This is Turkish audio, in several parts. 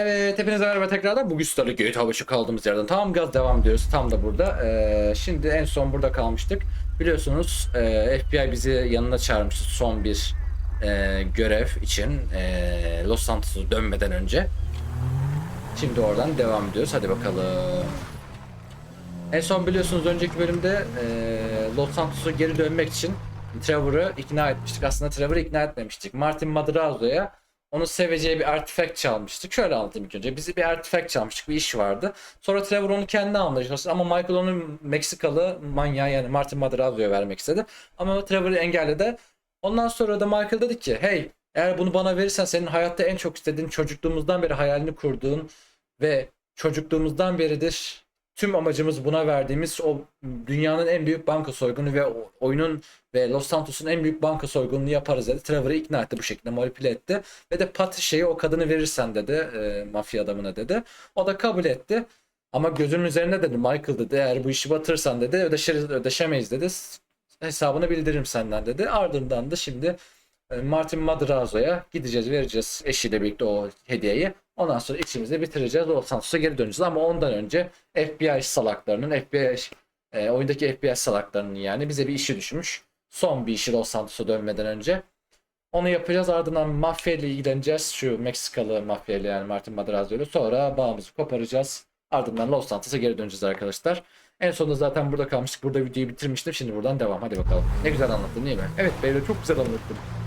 Evet hepinize merhaba tekrardan. Bugün Star'la GTA 5'e kaldığımız yerden tam gaz devam ediyoruz. Tam da burada. Ee, şimdi en son burada kalmıştık. Biliyorsunuz e, FBI bizi yanına çağırmıştı son bir e, görev için. E, Los Santos'a dönmeden önce. Şimdi oradan devam ediyoruz. Hadi bakalım. En son biliyorsunuz önceki bölümde e, Los Santos'a geri dönmek için Trevor'ı ikna etmiştik. Aslında Trevor'ı ikna etmemiştik. Martin Madrazo'ya onu seveceği bir artifact çalmıştık. Şöyle anlatayım ilk önce. Bizi bir artifact çalmıştık. Bir iş vardı. Sonra Trevor onu kendi almaya çalıştı. Ama Michael onu Meksikalı manyağı yani Martin Madrazo'ya vermek istedi. Ama Trevor'ı engelledi. Ondan sonra da Michael dedi ki hey eğer bunu bana verirsen senin hayatta en çok istediğin çocukluğumuzdan beri hayalini kurduğun ve çocukluğumuzdan beridir tüm amacımız buna verdiğimiz o dünyanın en büyük banka soygunu ve oyunun ve Los Santos'un en büyük banka soygununu yaparız dedi. Trevor'ı ikna etti bu şekilde manipüle etti. Ve de Patricia'yı o kadını verirsen dedi e, mafya adamına dedi. O da kabul etti. Ama gözümün üzerine dedi Michael dedi eğer bu işi batırırsan dedi ödeşeriz, ödeşemeyiz dedi. Hesabını bildiririm senden dedi. Ardından da şimdi Martin Madrazo'ya gideceğiz vereceğiz eşiyle birlikte o hediyeyi. Ondan sonra içimizde bitireceğiz. Los Santos'a geri döneceğiz ama ondan önce FBI salaklarının FBI e, oyundaki FBI salaklarının yani bize bir işi düşmüş. Son bir işi Los Santos'a dönmeden önce. Onu yapacağız ardından mafya ile ilgileneceğiz. Şu Meksikalı mafya ile yani Martin Madrazo ile. Sonra bağımızı koparacağız. Ardından Los Santos'a geri döneceğiz arkadaşlar. En sonunda zaten burada kalmıştık. Burada videoyu bitirmiştim. Şimdi buradan devam. Hadi bakalım. Ne güzel anlattın değil mi? Evet Beyler çok güzel anlattın.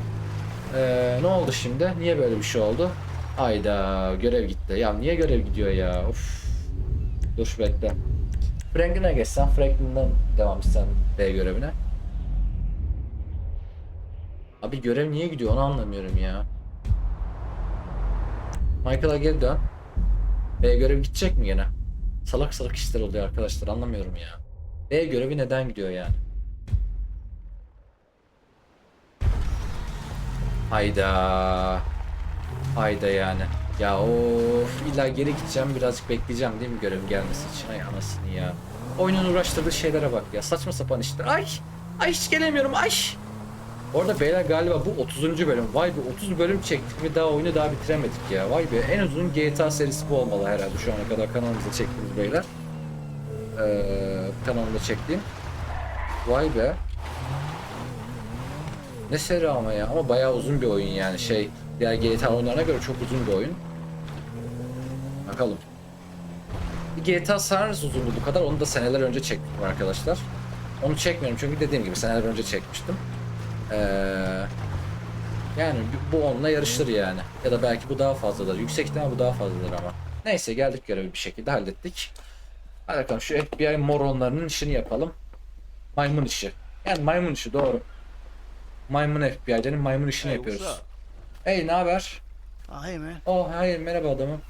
Ee, ne oldu şimdi? Niye böyle bir şey oldu? Ayda görev gitti. Ya niye görev gidiyor ya? Of. Dur bekle. Franklin'e geçsen Franklin'den devam etsen B görevine. Abi görev niye gidiyor onu anlamıyorum ya. Michael'a geri dön. B görevi gidecek mi gene? Salak salak işler oluyor arkadaşlar anlamıyorum ya. B görevi neden gidiyor yani? Hayda. Hayda yani. Ya of illa geri gideceğim birazcık bekleyeceğim değil mi görevin gelmesi için ay anasını ya. Oyunun uğraştırdığı şeylere bak ya saçma sapan işler. Ay ay hiç gelemiyorum ay. Orada beyler galiba bu 30. bölüm. Vay be 30 bölüm çektik ve daha oyunu daha bitiremedik ya. Vay be en uzun GTA serisi bu olmalı herhalde şu ana kadar kanalımızda çektiğimiz beyler. Ee, kanalımda çektiğim. Vay be. Ne seri ama ya ama bayağı uzun bir oyun yani şey diğer GTA oyunlarına göre çok uzun bir oyun. Bakalım. GTA Sands uzundu bu kadar onu da seneler önce çektim arkadaşlar. Onu çekmiyorum çünkü dediğim gibi seneler önce çekmiştim. Ee, yani bu onunla yarışır yani. Ya da belki bu daha fazladır. Yüksek ihtimal bu daha fazladır ama. Neyse geldik görevi bir şekilde hallettik. Hadi bakalım şu FBI moronlarının işini yapalım. Maymun işi. Yani maymun işi doğru. Maymun FBI'lerin maymun işini Hey, what's yapıyoruz. up? Hey ne haber? Oh, hey, man. Oh hayır merhaba adamım.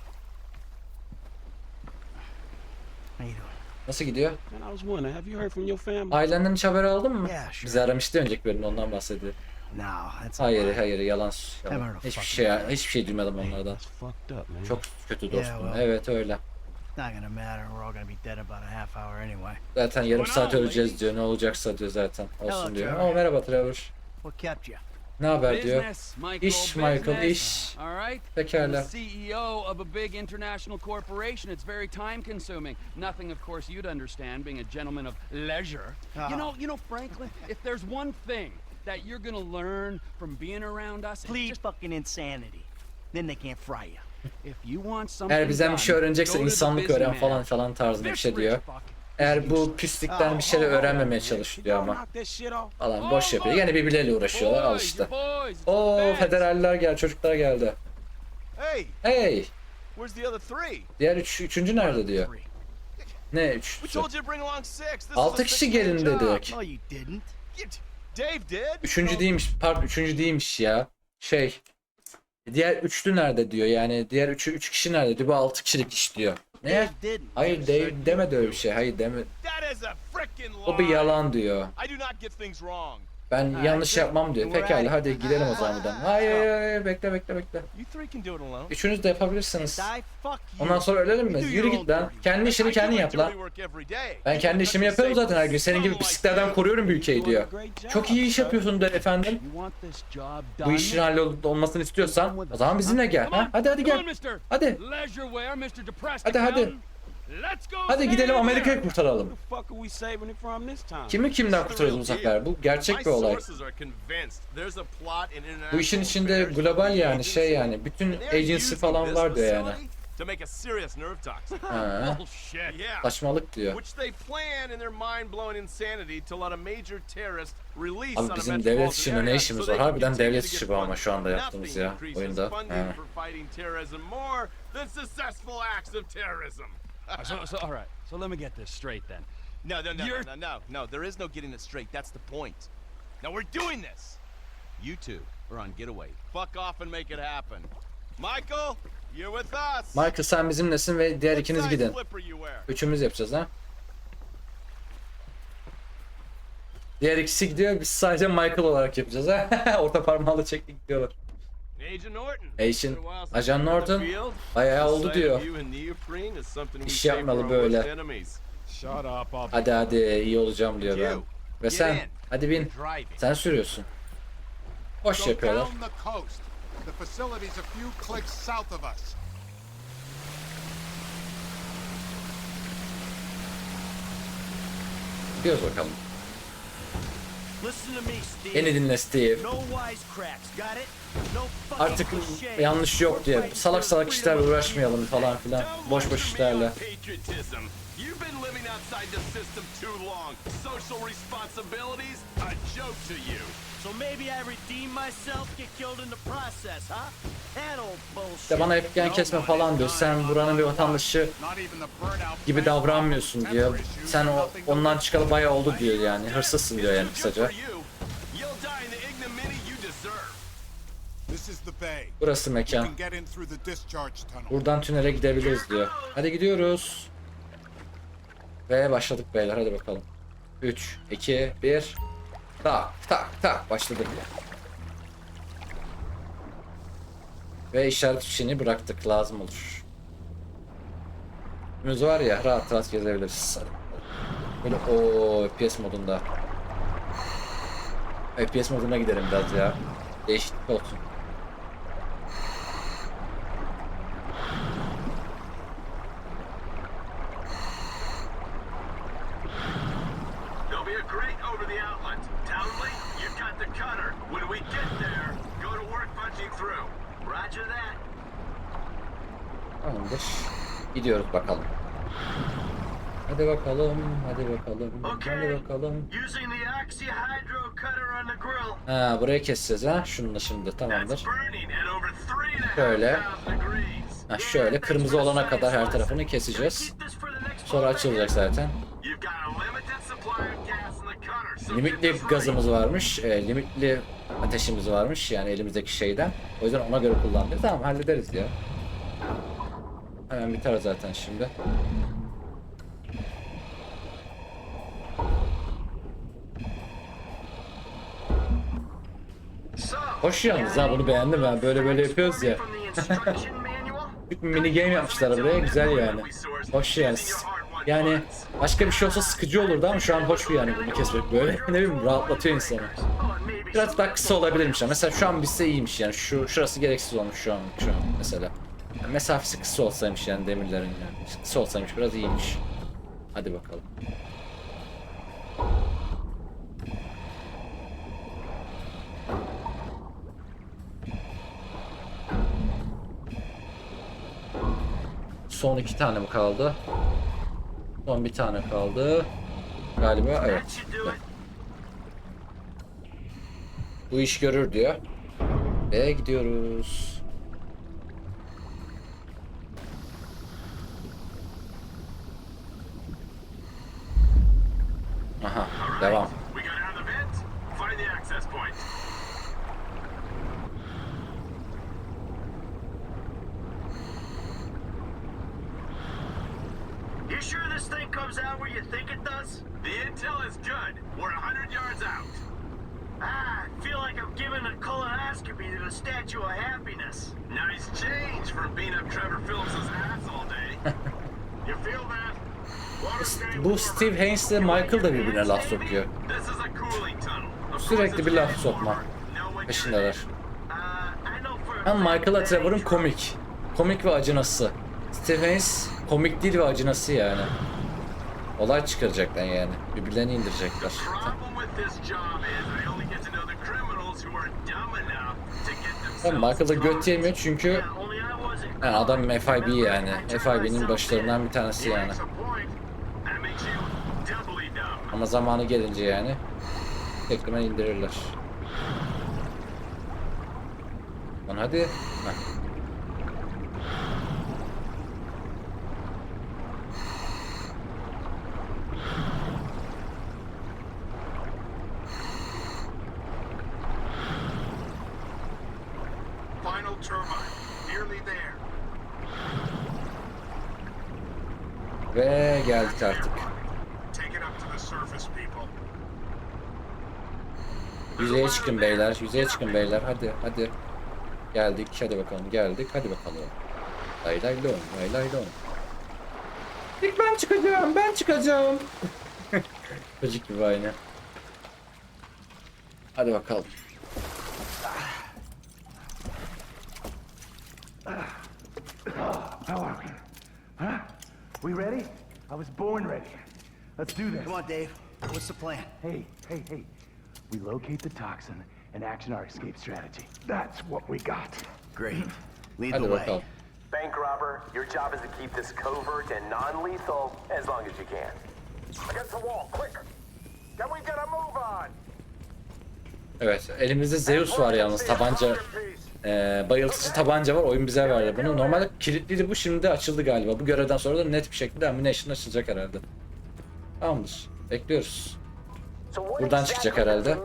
How you doing? Nasıl gidiyor? Man, I was wondering, have you heard from your family? Ailenden hiç haber aldın mı? Yeah, sure. Bizi aramıştı önceki bölümde ondan bahsediyor. No, that's Hayır hayır yalan. yalan. Hiçbir şey hiçbir şey duymadım onlardan. That's fucked up, man. Çok kötü Yeah, dostum. well. Evet öyle. Not gonna matter. We're all gonna be dead about a half hour anyway. Zaten yarım saat öleceğiz diyor. Ne olacaksa diyor zaten. Olsun Hello, diyor. Trevor. Oh merhaba Trevor. What kept you? Ne haber diyor. İş Michael iş. Pekala. the CEO of a big international corporation. It's very time consuming. Nothing, of course, you'd understand, being a gentleman of leisure. Ah. You know, you know, Franklin, if there's one thing that you're gonna learn from being around us, just fucking insanity. Then they can't fry you. if you want something Eğer bizden bir şey done, öğrenecekse go to the insanlık öğren falan falan tarzında bir şey diyor. Eğer bu pislikten bir şeyler öğrenmemeye çalış diyor ama. Falan boş yapıyor. Yine birbirleriyle uğraşıyorlar al işte. Oo federaller geldi, çocuklar geldi. Hey, diğer üç, üçüncü nerede diyor. Ne. This Altı kişi gelin dedik. Üçüncü değilmiş, pardon üçüncü değilmiş ya. Şey, diğer üçlü nerede diyor yani diğer üçü üç kişi nerede diyor bu altı kişilik iş diyor. Ne? Hayır Dave demedi öyle bir şey. Hayır deme. O bir yalan diyor. I do not get things wrong. Ben yanlış yapmam diyor. Pekala hadi gidelim o zaman buradan. Hayır hayır hayır bekle bekle bekle. Üçünüz de yapabilirsiniz. Ondan sonra ölelim mi? Yürü git lan. Kendi işini kendin yap lan. Ben kendi işimi yapıyorum zaten her gün. Senin gibi pisliklerden koruyorum bir ülkeyi diyor. Çok iyi iş yapıyorsun de efendim. Bu işin hallolmasını istiyorsan o zaman bizimle gel. Ha? Hadi hadi gel. Hadi. Hadi, hadi. Accountant. Let's go Hadi gidelim Amerika'yı kurtaralım. Who the fuck are we saving it from this time? Kimi kimden kurtarırız bu sefer? Bu gerçek bir olay. sources are convinced thee's a plot in international Bu işin içinde global yani şey yani bütün agency falan var diyor yani. To make a serious nerve toxin. Ha, Bullshit. yeah. saçmalık diyor. Which they plan in their mind-blowing insanity to let a major terrorist release Abi bizim devlet işinde ne işimiz var? Harbiden devlet işi bu ama şu anda yaptığımız ya oyunda. Ha. Terrorism. So, so, all right. So let me get this straight then. No, no, no, You're- no, no, no. There is no getting it straight. That's the point. Now we're doing this. You two are on getaway. Fuck off and make it happen. Michael, you're with us. Michael sen bizimlesin ve diğer ikiniz gidin. slipper you wear? Üçümüz yapacağız ha. Diğer ikisi gidiyor biz sadece Michael olarak yapacağız ha. Orta parmağıyla çektik diyorlar. Agent Ajan Norton, bayağı oldu diyor. İş yapmalı böyle. Hadi hadi iyi olacağım diyor ben. Ve sen hadi bin. Sen sürüyorsun. Boş yapıyorlar. down the Beni dinle Steve. Artık yanlış yok diye salak salak işlerle uğraşmayalım falan filan. Boş boş işlerle. So maybe I redeem myself, get killed in the process, huh? That old bullshit. İşte bana hep gen kesme falan diyor. Sen buranın bir vatandaşı gibi davranmıyorsun diyor. Sen o, ondan çıkalı bayağı oldu diyor yani. Hırsızsın diyor yani kısaca. Burası mekan. Buradan tünele gidebiliriz diyor. Hadi gidiyoruz. Ve başladık beyler hadi bakalım. 3, 2, 1. Tak tak tak başladık. Ve işaret fişini bıraktık lazım olur. Önümüz var ya rahat rahat gezebiliriz. Böyle o FPS modunda. FPS moduna gidelim biraz ya. Değişiklik olsun. There'll be a grate over the outlet. Townley, you've got the cutter. When we get there, go to work punching through. Roger that. Tamamdır. Gidiyoruz bakalım. Hadi bakalım, hadi bakalım, hadi bakalım. Ha burayı keseceğiz ha. Şununla şimdi tamamdır. Şöyle. Ha şöyle kırmızı olana kadar her tarafını keseceğiz. Sonra açılacak zaten. Limitli gazımız varmış, e, limitli ateşimiz varmış yani elimizdeki şeyden. O yüzden ona göre kullandık. Tamam hallederiz ya. Hemen biter zaten şimdi. Hoş yalnız ha bunu beğendim ben. Böyle böyle yapıyoruz ya. Bir mini game yapmışlar buraya güzel yani. Hoş yani. Yani başka bir şey olsa sıkıcı olurdu ama şu an hoş bir yani bunu kesmek böyle. ne bileyim rahatlatıyor insanı. Biraz daha kısa olabilirmiş mesela şu an bitse iyiymiş yani. Şu şurası gereksiz olmuş şu an şu an mesela. Yani mesafesi kısa olsaymış yani demirlerin yani. Kısa olsaymış biraz iyiymiş. Hadi bakalım. Son iki tane mi kaldı? Son bir tane kaldı. Galiba evet. Bu iş görür diyor. Ve gidiyoruz. Aha, devam. We got out of the vent. Find the access point. You sure this thing comes out where you think it does? The intel is good. We're a hundred yards out. Ah, I feel like I'm giving a colonoscopy to the Statue of Happiness. Nice change from beating up Trevor Phillips' ass all day. you feel that? Bu Steve Haynes ile Michael da birbirine laf sokuyor. Sürekli bir laf sokma peşindeler. Hem that Trevor'ın komik. Komik ve acınası. Steve Haynes komik değil ve acınası yani. Olay çıkaracaklar yani. Birbirlerini indirecekler. Hem themselves Michael da göt yemiyor çünkü yani adam. FIB yani. FIB'nin başlarından bir tanesi yani. makes a point, and it makes you doubly dumb. Ama zamanı gelince yani tekrar indirirler. Lan hadi. Heh. Final turbine. Nearly there. Ve geldik artık. Take it up to the surface, people. Yüzeye çıkın beyler. Yüzeye çıkın beyler. Hadi hadi. Geldik. Hadi bakalım. Geldik. Hadi bakalım. Lay lay lon. Lay lay lon. İlk ben çıkacağım. Ben çıkacağım. Çocuk gibi aynı. Hadi bakalım. How are we? Huh? We ready? I was born ready. Let's do this. Come on, Dave. What's the plan? Hey, hey, hey. We locate the toxin and action our escape strategy. That's what we got. Great. Lead Hadi the way. bakalım. Bank robber, your job is to keep this covert and non-lethal as long as you can. Against the wall, quick! Can we get a move on? Evet. Elimizde Zeus var yalnız. Tabanca. Ee, bayıltıcı tabanca var. Oyun bize verdi bunu. Normalde kilitliydi bu. Şimdi de açıldı galiba. Bu görevden sonra da net bir şekilde Ammunition açılacak herhalde. Tamamdır. Bekliyoruz. Buradan çıkacak herhalde.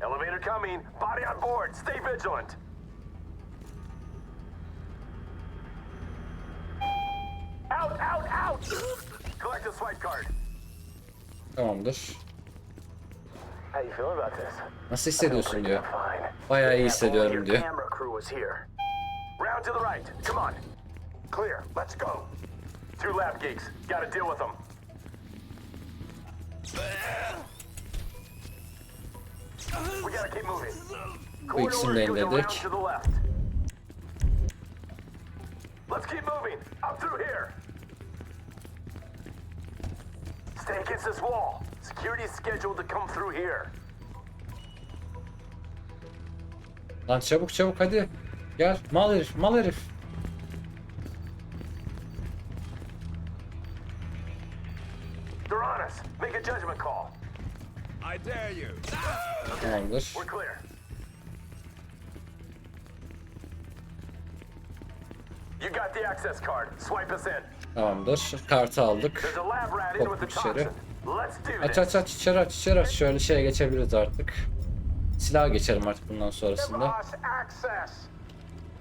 Elevator coming. Body on board. Stay vigilant. Out, out, out! Collect the swipe card. Tamamdır. How you feeling about this? Nasıl hissediyorsun diyor. Bayağı iyi hissediyorum diyor. camera crew was here. Round to the right. Come on. Clear. Let's go. Two lab geeks. Gotta deal with them. Bu ikisini de Corridor goes around indirdik. to the left. Let's keep moving. Up through here. Stay against this wall. Security's scheduled to come through here. Lan çabuk çabuk hadi. Gel mal herif mal herif. İn. Tamamdır. Kartı aldık. Hop, içeri. Aç aç aç içeri aç içeri aç. Şöyle şeye geçebiliriz artık. Silaha geçelim artık bundan sonrasında. us access!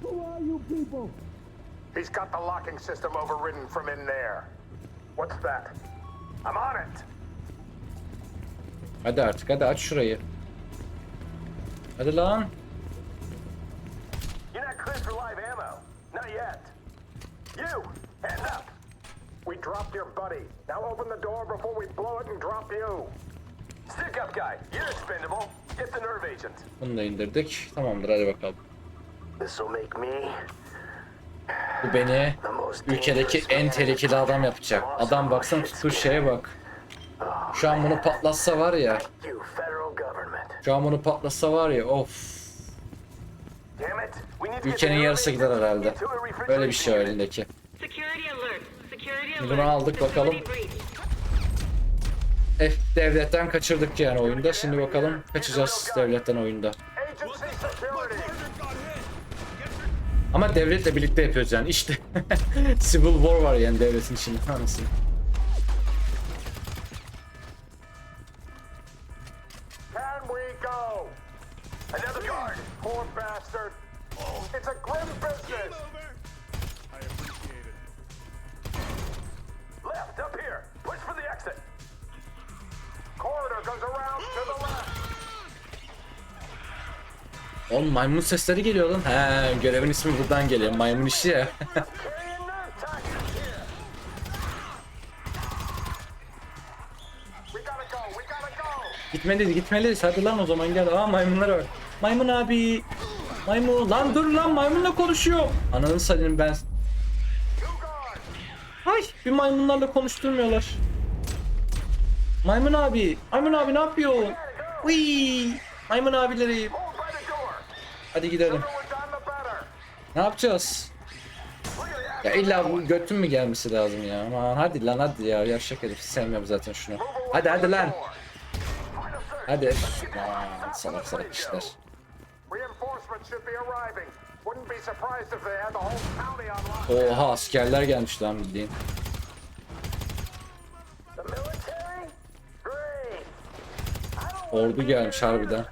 Who are you people? He's got the locking system overridden from in there. What's that? I'm on it. Hadi artık hadi aç şurayı. Hadi lan. You're not cleared for live ammo. Not yet. You, hand up. We dropped your buddy. Now open the door before we blow it and drop you. Stick up guy. You're expendable. Get the nerve agent. Bunu da indirdik. Tamamdır hadi bakalım. This will make me Bu beni ülkedeki en tehlikeli adam yapacak. Adam baksana tuttuğu şeye bak. Şu an bunu patlatsa var ya. Bunu patlatsa var ya of. Ülkenin yarısı gider herhalde. Böyle bir şey elindeki. Bunu aldık bakalım. F devletten kaçırdık yani oyunda. Şimdi bakalım kaçacağız devletten oyunda. Ama devletle birlikte yapıyoruz yani işte. Civil War var yani devletin içinde. Anasını. Oğlum maymun sesleri geliyor lan. He görevin ismi buradan geliyor. Maymun işi ya. Gitmeliyiz gitmeliyiz. Hadi lan o zaman gel. Aa maymunlar var. Maymun abi. Maymun. Lan dur lan maymunla konuşuyor. Ananı satayım ben. Ay bir maymunlarla konuşturmuyorlar. Maymun abi. Maymun abi ne yapıyor? Uy. Maymun abileri. Hadi gidelim. Ne yapacağız? Ya illa bu götün mü gelmesi lazım ya? Aman hadi lan hadi ya. Yavşak herif sevmiyorum zaten şunu. Hadi hadi lan. Hadi. Aman salak salak işler. Oha askerler gelmiş lan bildiğin. Ordu gelmiş harbiden.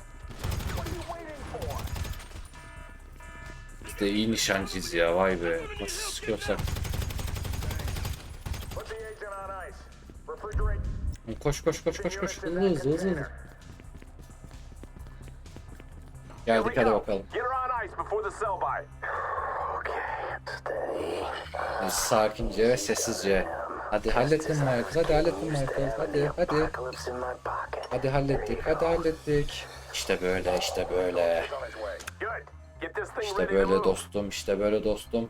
De iyi nişancıyız ya vay be. Nasıl sıkıyorsak. Koş koş koş koş koş. Hızlı hızlı hızlı. hızlı. Geldik hadi bakalım. Hadi sakince ve sessizce. Hadi hallettin Michael. Hadi hallettin Michael. Hadi hadi. Hadi hallettik. Hadi hallettik. İşte böyle işte böyle. İşte böyle dostum. işte böyle dostum.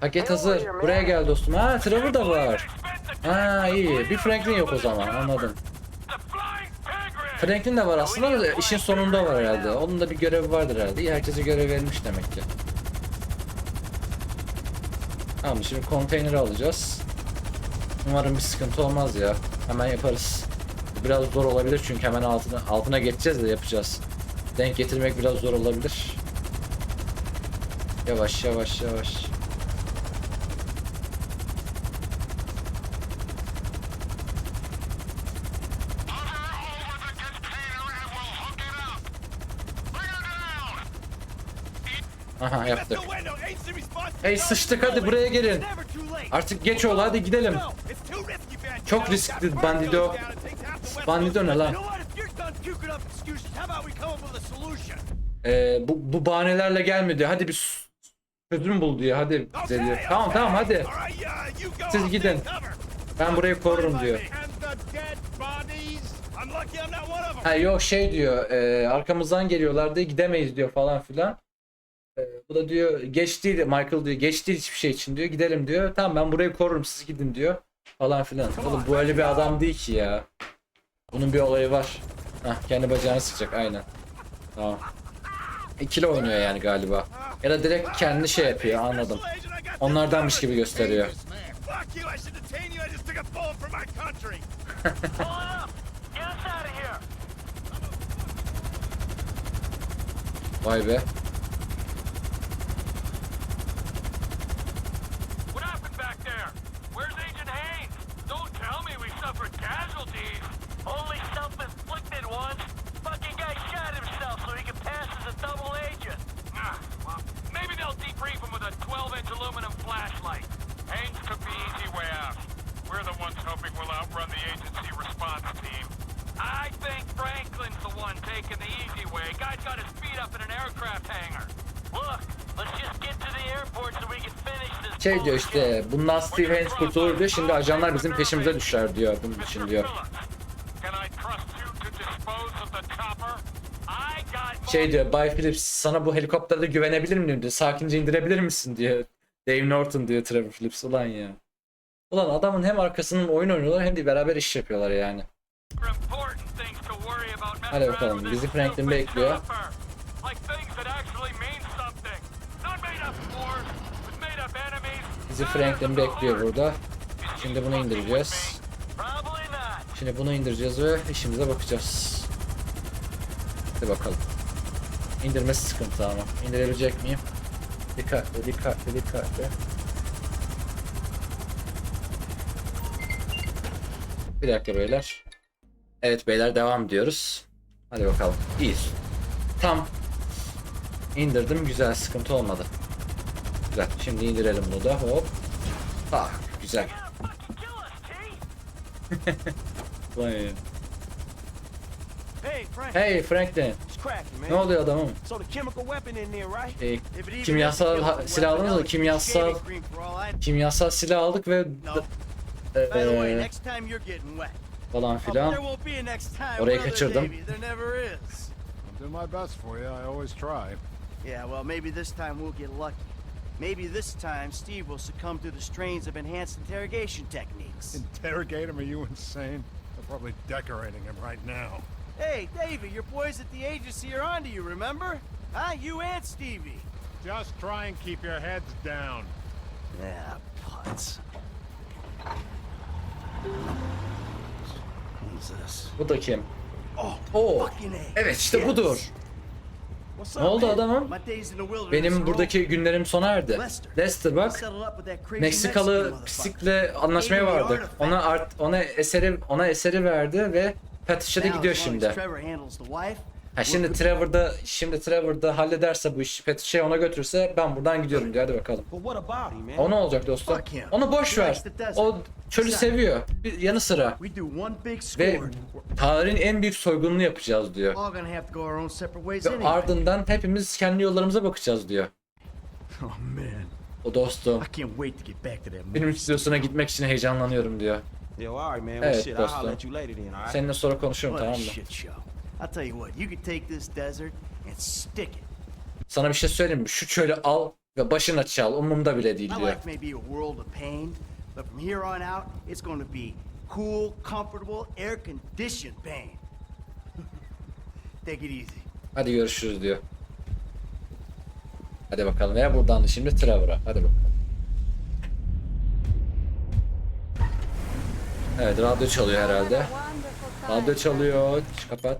Paket hazır. Buraya gel dostum. Ha Trevor da var. Ha iyi. Bir Franklin yok o zaman. Anladım. Franklin de var aslında da işin sonunda var herhalde. Onun da bir görevi vardır herhalde. İyi herkese görev verilmiş demek ki. Tamam şimdi konteyneri alacağız. Umarım bir sıkıntı olmaz ya. Hemen yaparız. Biraz zor olabilir çünkü hemen altına altına geçeceğiz de yapacağız. Denk getirmek biraz zor olabilir. Yavaş yavaş yavaş. Aha yaptık. Hey sıçtık hadi buraya gelin. Artık geç ol hadi gidelim. Çok riskli bandido. Ne lan? Ee, bu, bu bahanelerle gelmedi. Hadi bir çözüm bul diyor. Hadi. Okay, Tamam tamam hadi. Siz gidin. Ben burayı korurum diyor. Ha yok şey diyor. E, arkamızdan geliyorlardı gidemeyiz diyor falan filan. E, bu da diyor geç değil Michael diyor. Geç değil hiçbir şey için diyor. Gidelim diyor. Tamam ben burayı korurum siz gidin diyor. Falan filan. Oğlum bu öyle bir adam değil ki ya. Bunun bir olayı var. Hah kendi bacağını sıkacak aynen. Tamam. İkili oynuyor yani galiba. Ya da direkt kendi şey yapıyor anladım. Onlardanmış gibi gösteriyor. Fuck you, I should detain you. I just took a bullet for my country. Pull it up. Get us out of here. Vay be. What happened back there? Where's Agent Haynes? Don't tell me we suffered casualties. Only self-inflicted ones. Fucking guy shot himself so he could pass as a double agent. Ah, well, maybe they'll debrief him with a 12-inch aluminum flashlight. Haynes took the easy way out. We're the ones hoping we'll outrun the agency response team. I think Franklin's the one taking the easy way. Guy's got his feet up in an aircraft hangar. Look, let's just get to the airport so we can finish this. Şey diyor işte bundan Steve Haynes kurtulur diyor. Şimdi ajanlar bizim peşimize düşer diyor bunun için diyor. Şey diyor Bay Phillips sana bu helikopterde güvenebilir miyim diyor. Sakince indirebilir misin diyor. Dave Norton diyor Trevor Phillips. Ulan ya. Ulan adamın hem arkasının oyun oynuyorlar hem de beraber iş yapıyorlar yani. Hadi bakalım, bizi Franklin bekliyor. chopper. Like things that actually mean something. Not made up wars, but made up enemies. Bizi Franklin bekliyor burada. Şimdi bunu indireceğiz. Şimdi bunu indireceğiz ve işimize bakacağız. Hadi bakalım. İndirmesi sıkıntı ama. İndirebilecek miyim? Dikkatli, dikkatli, dikkatli. Bir dakika beyler. Evet beyler devam ediyoruz. Hadi bakalım. İyiyiz. Tam indirdim. Güzel. Sıkıntı olmadı. Güzel. Şimdi indirelim bunu da. Hop. Tak. Güzel. Hey, Frank. Hey Franklin. Ne oluyor adamım? So the chemical weapon in there, right? E, kimyasal ha- silah aldınız mı? Kimyasal kimyasal silah aldık ve e, e, falan filan. Orayı kaçırdım. Davey? There never is. I'll do my best for you. I always try. Yeah, well, maybe this time we'll get lucky. Maybe this time Steve will succumb to the strains of enhanced interrogation techniques. Interrogate him? Are you insane? They're probably decorating him right now. Hey, Davey, your boys at the agency are onto you, remember? Huh? You and Stevie. Just try and keep your heads down. Yeah, putz. Who's this? Bu da kim? Oh, Oo. fucking A. Evet işte budur. Ne oldu adamım? Benim buradaki günlerim sona erdi. Lester. Bak Meksikalı psikle anlaşmaya vardık. Ona art, ona eseri ona eseri verdi ve Now, gidiyor şimdi. Ha şimdi Trevor'da şimdi Trevor'da hallederse bu işi Patricia'ya ona götürse ben buradan gidiyorum diyor. Hadi bakalım. O ne olacak dostum? Onu boş ver. O çölü seviyor. Bir yanı sıra. Ve tarihin en büyük soygununu yapacağız diyor. Ve ardından hepimiz kendi yollarımıza bakacağız diyor. Oh O dostum. Film stüdyosuna gitmek için heyecanlanıyorum diyor. Evet, dostum. Seninle sonra konuşurum tamam mı? I'll tell you what, you could take this desert and stick it. Sana bir şey söyleyeyim mi? Şu çölü al ve başına çal. Umurumda bile değil My diyor. life may be a world of pain, but from here on out, it's going to be cool, comfortable, air-conditioned pain. Take it easy. Hadi görüşürüz diyor. Hadi bakalım. Ve buradan da şimdi Trevor'a. Hadi bakalım. Evet radyo çalıyor herhalde. Radyo çalıyor. Kapat.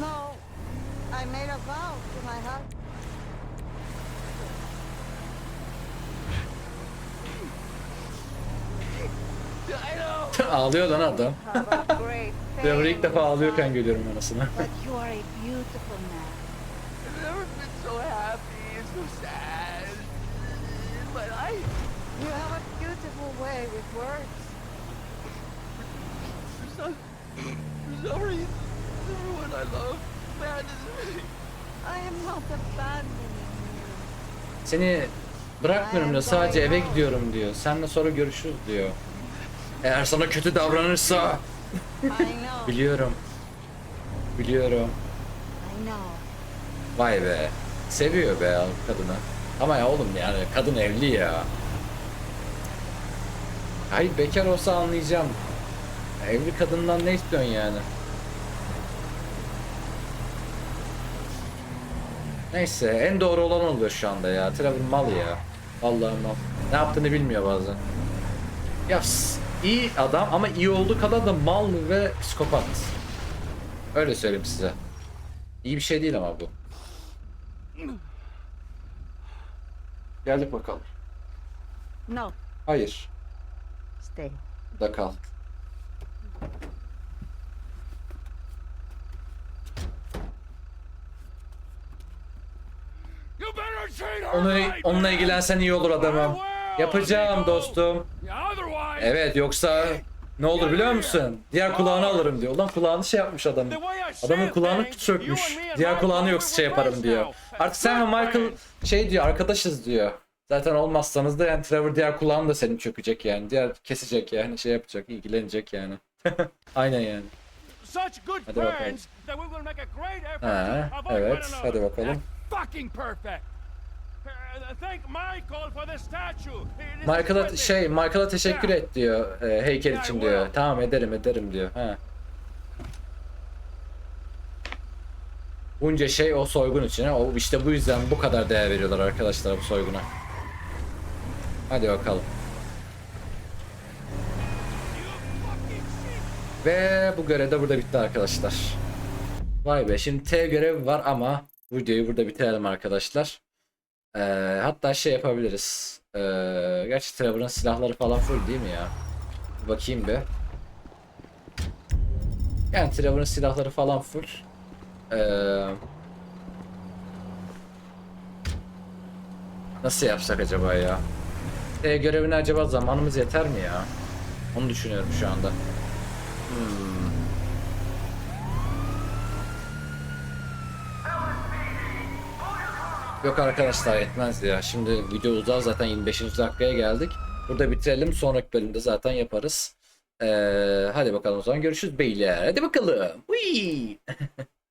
Know I made a vow to my husband. Ağlıyor lan adam. Have a great Trevor ilk defa ağlıyorken görüyorum anasını. Everyone I love abandons me. I am not abandoning you. Seni bırakmıyorum diyor. Sadece eve gidiyorum diyor. Seninle sonra görüşürüz diyor. Eğer sana kötü davranırsa I know. biliyorum. Biliyorum. I know. Vay be. Seviyor be ya kadını. Ama ya oğlum yani kadın evli ya. Hayır bekar olsa anlayacağım. Evli kadından ne istiyorsun yani? Neyse en doğru olan oluyor şu anda ya. Trevor mal ya. Vallahi mal. Ne yaptığını bilmiyor bazen. Ya iyi adam ama iyi olduğu kadar da mal ve psikopat. Öyle söyleyeyim size. İyi bir şey değil ama bu. Geldik bakalım. No, Hayır. stay. Burada kal. You better treat her Onu, onunla ilgilensen iyi olur adamım. Yapacağım dostum. Evet yoksa ne olur biliyor musun? Diğer kulağını alırım diyor. Ulan kulağını şey yapmış adam. Adamın kulağını sökmüş. Diğer kulağını yoksa şey yaparım diyor. Artık sen ve Michael şey diyor arkadaşız diyor. Zaten olmazsanız da yani Trevor diğer kulağını da senin çökecek yani. Diğer kesecek yani şey yapacak ilgilenecek yani. Aynen yani. Hadi bakalım. Ha, evet, hadi bakalım. Michael'a şey Michael'a teşekkür et diyor e, heykel için diyor. Tamam ederim ederim diyor. Ha. Bunca şey o soygun için. O işte bu yüzden bu kadar değer veriyorlar arkadaşlar bu soyguna. Hadi bakalım. Ve bu görev de burada bitti arkadaşlar. Vay be şimdi T görevi var ama videoyu burada bitirelim arkadaşlar. Ee, hatta şey yapabiliriz. Ee, gerçi Trevor'ın silahları falan full değil mi ya? Bir bakayım bir. Yani Trevor'ın silahları falan full. Ee, nasıl yapsak acaba ya? T görevine acaba zamanımız yeter mi ya? Onu düşünüyorum şu anda. Hmm. Yok arkadaşlar yetmez ya. Şimdi video uzar zaten 25. dakikaya geldik. Burada bitirelim. Sonraki bölümde zaten yaparız. Ee, hadi bakalım o zaman görüşürüz beyler. Hadi bakalım. Whee!